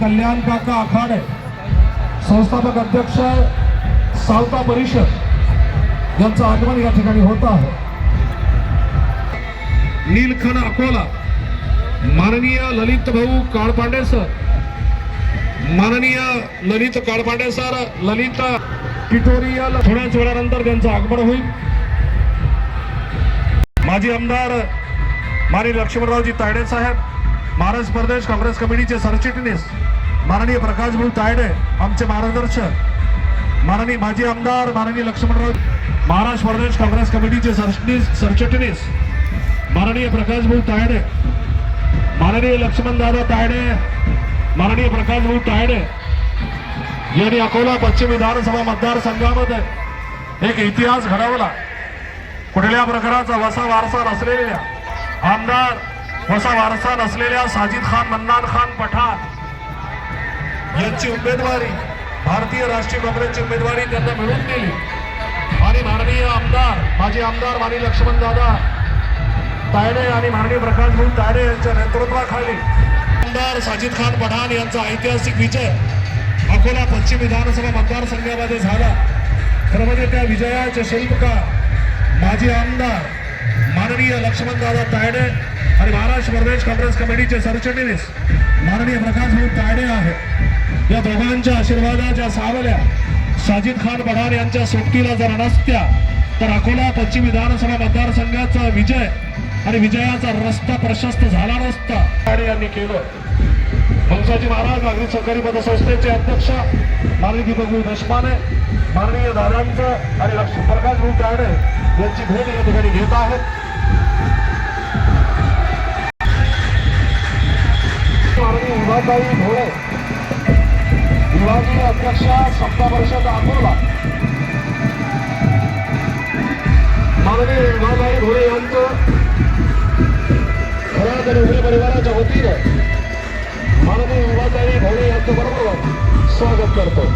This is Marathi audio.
कल्याण काका आखाडे संस्थापक अध्यक्ष सावता परिषद यांचं आगमन या ठिकाणी होत आहे. नीलखण अकोला माननीय ललित भाऊ काळपांडे सर माननीय ललित काळपांडे सर ललित ट्युटोरियल थोड्याच वेळानंतर त्यांचं आगमन होईल. माजी आमदार माननीय लक्ष्मणरावजी तायडे साहेब महाराष्ट्र प्रदेश काँग्रेस कमिटीचे सरचिटणीस माननीय प्रकाश भाऊ तायडे आमचे मार्गदर्शक माननीय माजी आमदार माननीय लक्ष्मणराव महाराष्ट्र प्रदेश काँग्रेस कमिटीचे सरचिटणीस सरचिटणीस माननीय प्रकाश भाऊ तायडे माननीय लक्ष्मणदादा तायडे माननीय प्रकाश भाऊ तायडे यांनी अकोला पश्चिम विधानसभा मतदारसंघामध्ये एक इतिहास घडवला. कुठल्या प्रकाराचा वसा वारसा नसलेल्या आमदार असा वारसा नसलेल्या साजिद खान मन्नान खान पठाण यांची उमेदवारी भारतीय राष्ट्रीय काँग्रेसची उमेदवारी त्यांना मिळून दिली आणि माननीय आमदार माजी आमदार माननीय लक्ष्मण दादा तायडे आणि माननीय प्रकाश भाऊ तायडे यांच्या नेतृत्वाखाली आमदार साजिद खान पठाण यांचा ऐतिहासिक विजय अकोला पश्चिम विधानसभा मतदारसंघामध्ये झाला. खरं म्हणजे त्या विजयाचे शिल्पकार माजी आमदार माननीय लक्ष्मणदादा तायडे आणि महाराष्ट्र प्रदेश काँग्रेस कमिटीचे सरचिटणीस माननीय प्रकाश ताडे तायडे आहे या दोघांच्या आशीर्वादाच्या सावल्या साजिद खान बढार यांच्या सोबतीला जर नसत्या तर अकोला पश्चिम विधानसभा मतदारसंघाचा विजय आणि विजयाचा रस्ता प्रशस्त झाला नसता. ताडे यांनी केलं. पंचाजी महाराज नागरिक सहकारी पतसंस्थेचे अध्यक्ष माननीय दीपकभाऊ देशपांडे माननीय दादांचं आणि लक्ष्मी प्रकाश ताडे यांची भेट या ठिकाणी घेत आहेत. माननीय विभागबाई भोळे विभागीय अध्यक्ष सत्ता परिषद अकोला. माननीय विभागबाई भोळे यांचं खरात आणि परिवाराच्या वतीने माननीय विभागबाई भोळे यांचं बरोबर स्वागत करतो.